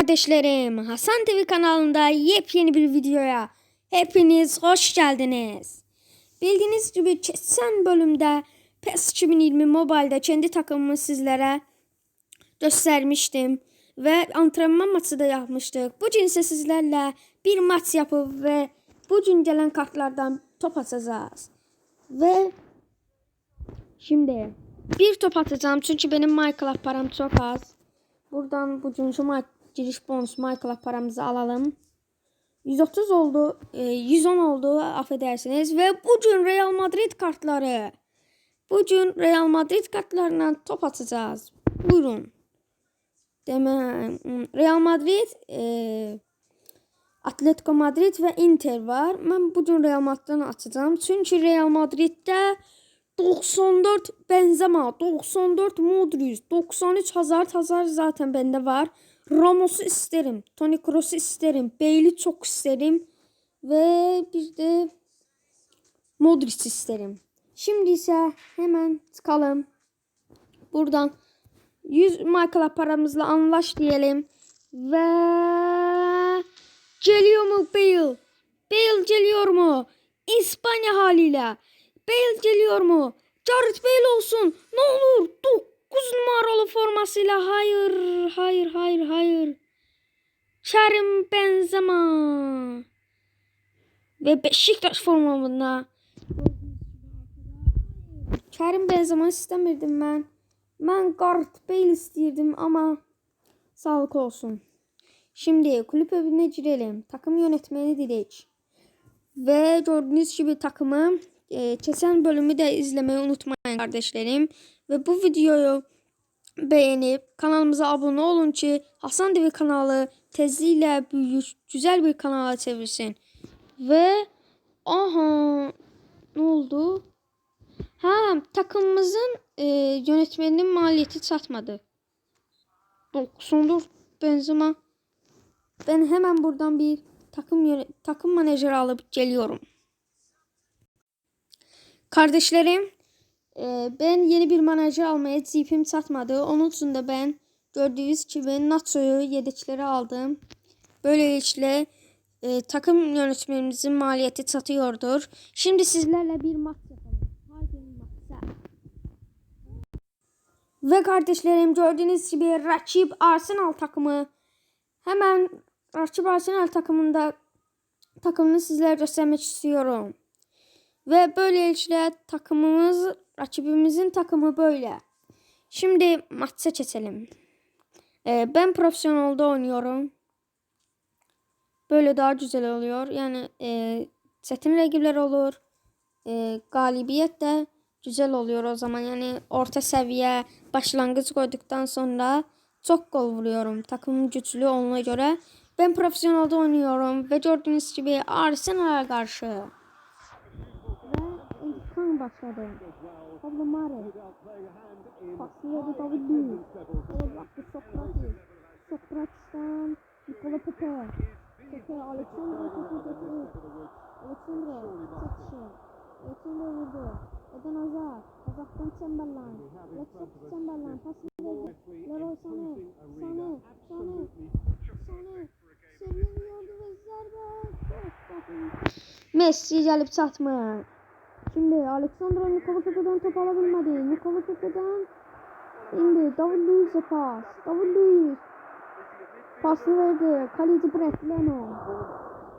Kardeşlerim Hasan TV kanalında yepyeni bir videoya hepiniz hoş geldiniz. Bildiğiniz gibi geçen bölümde PES 2020 Mobile'da kendi takımımı sizlere göstermiştim ve antrenman maçı da yapmıştık. Bugün ise sizlerle bir maç yapıp ve bugün gelen kartlardan top atacağız. Ve şimdi bir top atacağım çünkü benim Minecraft param çok az. Buradan bugünkü ma giriş bonus Minecraft paramızı alalım. 130 oldu, e, 110 oldu affedersiniz ve bugün Real Madrid kartları. Bugün Real Madrid kartlarından top atacağız. Buyurun. Deme Real Madrid, e, Atletico Madrid ve Inter var. Ben bugün Real Madrid'den atacağım. Çünkü Real Madrid'de 94 Benzema, 94 Modric, 93 Hazard. Hazard zaten bende var. Ramos'u isterim. Toni Kroos'u isterim. Bale'i çok isterim. Ve bir de Modric isterim. Şimdi ise hemen çıkalım. Buradan 100 markalar paramızla anlaş diyelim. Ve geliyor mu Bale? Bale geliyor mu? İspanya haliyle. Bale geliyor mu? Gareth Bale olsun. Ne olur. 9 numaralı formasıyla. Hayır. Hayır. Hayır. Hayır. Karim Benzema. Ve Beşiktaş formamında. Karim Benzema istemirdim ben. Ben Gareth Bale istiyordum ama sağlık olsun. Şimdi kulüp evine girelim. Takım yönetmeni Dilek. Ve gördüğünüz gibi takımı e, geçen bölümü de izlemeyi unutmayın kardeşlerim. Ve bu videoyu beğenip kanalımıza abone olun ki Hasan TV kanalı tezliyle büyük güzel bir kanala çevirsin. Ve aha ne oldu? Ha takımımızın e, yönetmeninin maliyeti çatmadı. 94 Benzema. Ben hemen buradan bir takım takım menajeri alıp geliyorum. Kardeşlerim, e, ben yeni bir menajer almaya GP'm satmadı. Onun için de ben gördüğünüz gibi Nacho'yu yedeklere aldım. Böylelikle e, takım yönetmenimizin maliyeti satıyordur. Şimdi sizlerle bir maç yapalım. Ve kardeşlerim gördüğünüz gibi rakip Arsenal takımı hemen rakip Arsenal takımında takımını sizlere göstermek istiyorum. Ve böylelikle takımımız rakibimizin takımı böyle. Şimdi maça geçelim. Ee, ben profesyonelde oynuyorum. Böyle daha güzel oluyor. Yani e, çetin rakipler olur. E, galibiyet de güzel oluyor o zaman. Yani orta seviye başlangıç koyduktan sonra çok gol vuruyorum. Takımım güçlü olduğuna göre. Ben profesyonelde oynuyorum ve gördüğünüz gibi Arsenal'a karşı. İntikam başladı. Pablo Mare. Paslıyordu David Luiz. Gol baktı Sokratis. Sokrates'ten Nikola Pepe. Pepe Alexandro topu getirdi. Alexandro satışı. Alexandro vurdu. Eden Hazard. Hazard'dan Chamberlain. Alexis Chamberlain pasını verdi. Leroy Sané. Sané. Sané. Sané. Seviniyordu ve bakın. Messi gelip çatmıyor. Şimdi Alexandro Nikola Pepe'den top alabilmedi. Nikola Pepe'den indi. David Luiz'e pas. David Luiz. Pasını verdi. Kaleci Brett Leno.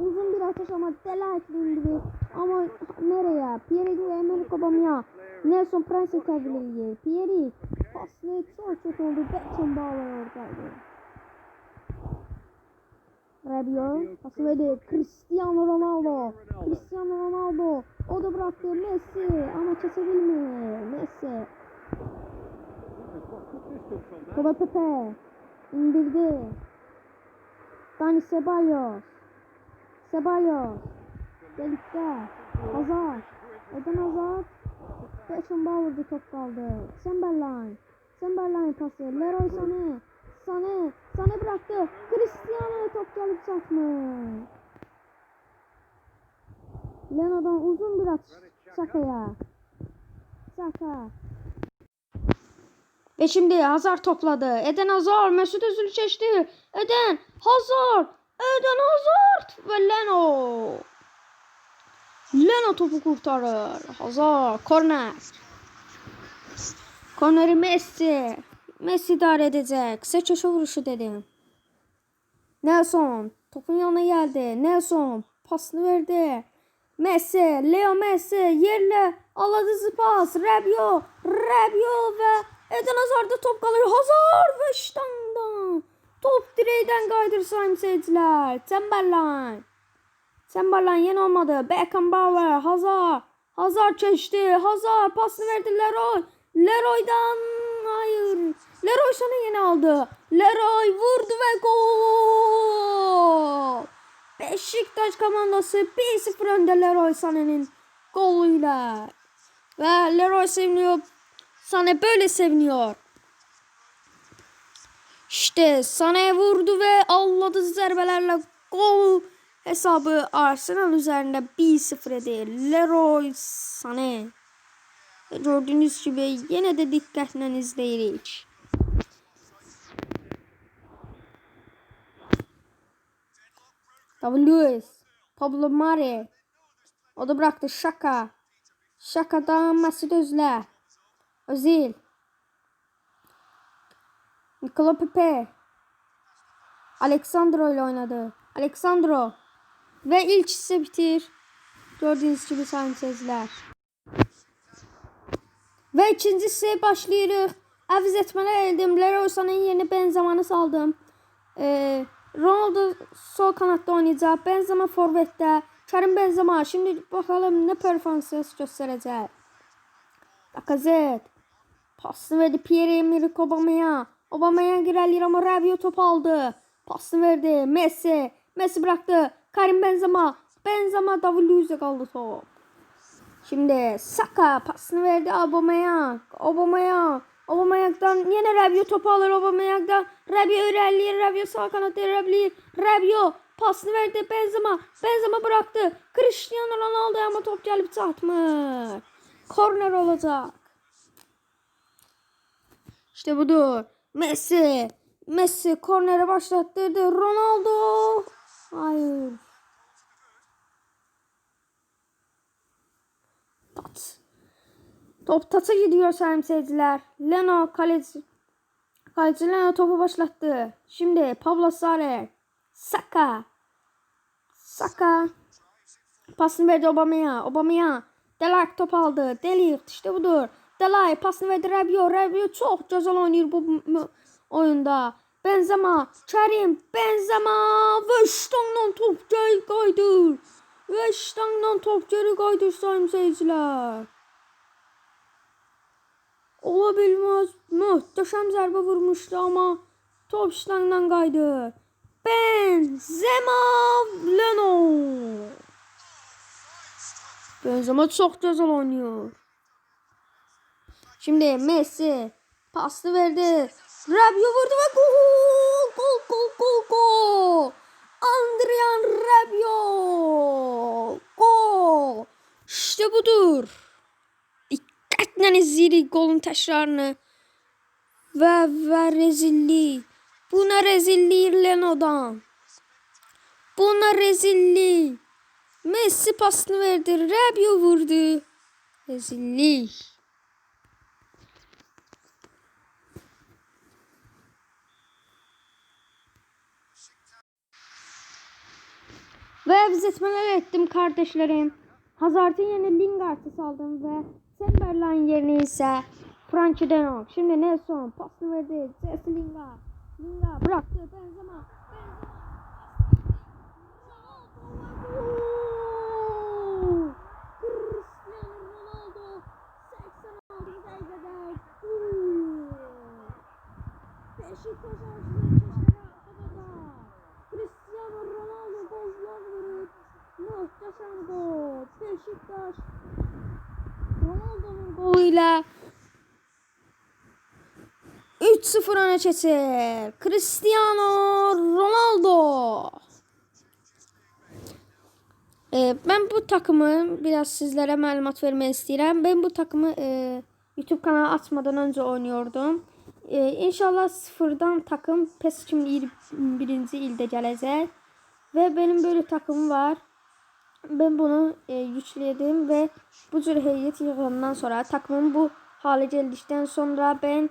Uzun bir atış ama delayetli indi. Ama nereye? Pierre Emerick Aubameyang. Nelson Prince tercihleri. Pierre pasını çok çok oldu. Beckenbauer oradaydı. Rabiot pası verdi. Cristiano Ronaldo. Cristiano Ronaldo. O da bıraktı. Messi. Ama kesebilmiyor. Messi. Kola Pepe. indirdi. Dani Ceballos. Ceballos. Delikte. Hazard. Eden Hazard. Beckenbauer'da top kaldı. Chamberlain. Chamberlain pası. Leroy Sané. Sané. Sané bıraktı. Cristiano top gelip çarpmış. Leno'dan uzun bir atış. Saka'ya. Saka. Ve şimdi Hazard topladı. Eden Hazard Mesut Özil çeşti. Eden Hazard. Eden Hazard ve Leno. Leno topu kurtarır. Hazard. Korner. Korneri Messi. Messi idare edecek. Köşe vuruşu dedim. Nelson. Topun yanına geldi. Nelson. Pasını verdi. Messi. Leo Messi. Yerle. Aladı pas. Rabio. Rabio ve Eden Hazard'da top kalır. Hazard ve ştandan. Top direğden kaydır sayın seyirciler. Chamberlain. Chamberlain yeni olmadı. Beckenbauer. Hazard. Hazard çeşti. Hazard pasını verdi Leroy. Leroy'dan hayır. Leroy sana yeni aldı. Leroy vurdu ve gol. Beşiktaş komandası 1-0 önde Leroy Sané'nin golüyle. Ve Leroy seviniyor. Sané böyle seviniyor. İşte Sané vurdu ve alladı zerbelerle gol hesabı Arsenal üzerinde 1-0 edildi. Leroy Sané. Gördüğünüz gibi yine de dikkatle izleyirik. David Luiz, Pablo Mari. O da bıraktı Şaka. Şaka'dan Mesut Özle. Özil. Nikola Pepe. Alexandro ile oynadı. Alexandro. Ve ilk ise bitir. Gördüğünüz gibi seyirciler. Ve ikincisi başlıyoruz. Əvz etmələr eldim. Leroy Sané'nin yeni Benzema'nı saldım. Ee, Ronaldo sol kanatta oynayacak. Benzema forvette. Karim Benzema. Şimdi bakalım ne performans gösterecek. Lacazette. Pasını verdi Pierre-Emerick Aubameyang. Aubameyang ilerliyor ama Rabiot top aldı. Pasını verdi Messi. Messi bıraktı. Karim Benzema. Benzema David Luiz'e kaldı top. Şimdi Saka pasını verdi Aubameyang. Aubameyang. Aubameyang'dan yine Rabiot topu alır Aubameyang'dan. Rabiot ilerliyor. Rabiot sağ kanatta ilerliyor. Rabiot pasını verdi Benzema. Benzema bıraktı. Cristiano Ronaldo ama top gelip çarpmış. Korner olacak. İşte budur. Messi. Messi kornere başlattırdı. Ronaldo. Hayır. Tat. Top tata gidiyor sayın seyirciler. Leno kaleci. Kaleci Leno topu başlattı. Şimdi Pablo Sarre. Saka. Saka. Pasını verdi Aubameyang. Aubameyang. Delight top aldı. Delight işte budur. Delight pasını verdi Rabiot. Rabiot çok güzel oynuyor bu oyunda. Benzema. Karim. Benzema. Ve ştandan top geri kaydır. Ve ştandan top geri kaydır sayın seyirciler. Olabilmez. Muhteşem zərbe vurmuşdu ama top ştandan kaydı. Benzema Leno. Benzema çok güzel oynuyor. Şimdi Messi pasını verdi. Rabiot vurdu ve gol! Gol gol gol gol! Adrian Rabiot! Gol! İşte budur. İzleyirik golün tekrarını. Ve ve rezillik. Buna rezillik Leno'dan. Buna rezillik. Messi pasını verdi. Rabiot vurdu. Rezillik. Ve benzetmeler ettim kardeşlerim. Hazard'ın yerine Lingard'ı saldım ve Chamberlain yerine ise Frankie de Jong. Şimdi Nelson pasını verdi. Jesse Lingard. Lingard bıraktı. Benzema. Cristiano Ronaldo 86 dakikada gol. Beşiktaş ağzını köşede havada. Cristiano Ronaldo gollar vurup muhteşem gol. Beşiktaş Ronaldo'nun golüyle 3-0 öne geçir. Cristiano Ronaldo. Ee, ben bu takımı biraz sizlere malumat vermek istedim. Ben bu takımı e, YouTube kanala atmadan önce oynuyordum. E, inşallah sıfırdan takım PES 2021. ilde gələcək. Ve benim böyle takımım var. Ben bunu e, yükledim ve bu cür heyet yığından sonra takımım bu hale geldikten sonra ben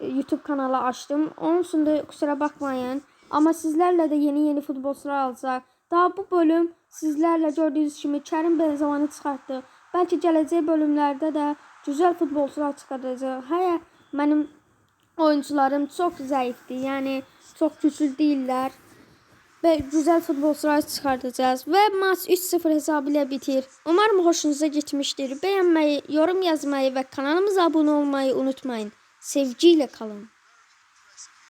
e, YouTube kanalı açtım. Onun için kusura bakmayın. Ama sizlerle de yeni yeni futbolcular alacak. Daha bu bölüm sizlerle gördüğünüz kimi Kerim Benzemanı çıxartdı. Belki gələcək bölümlerde de güzel futbolcular çıxardacaq. Hayır, benim oyuncularım çok zayıftı. Yani çok güçlü değiller. Ve güzel futbolcular çıkartacağız. Ve maç 3-0 hesabıyla bitir. Umarım hoşunuza gitmiştir. Beğenmeyi, yorum yazmayı ve kanalımıza abone olmayı unutmayın. Sevgiyle kalın.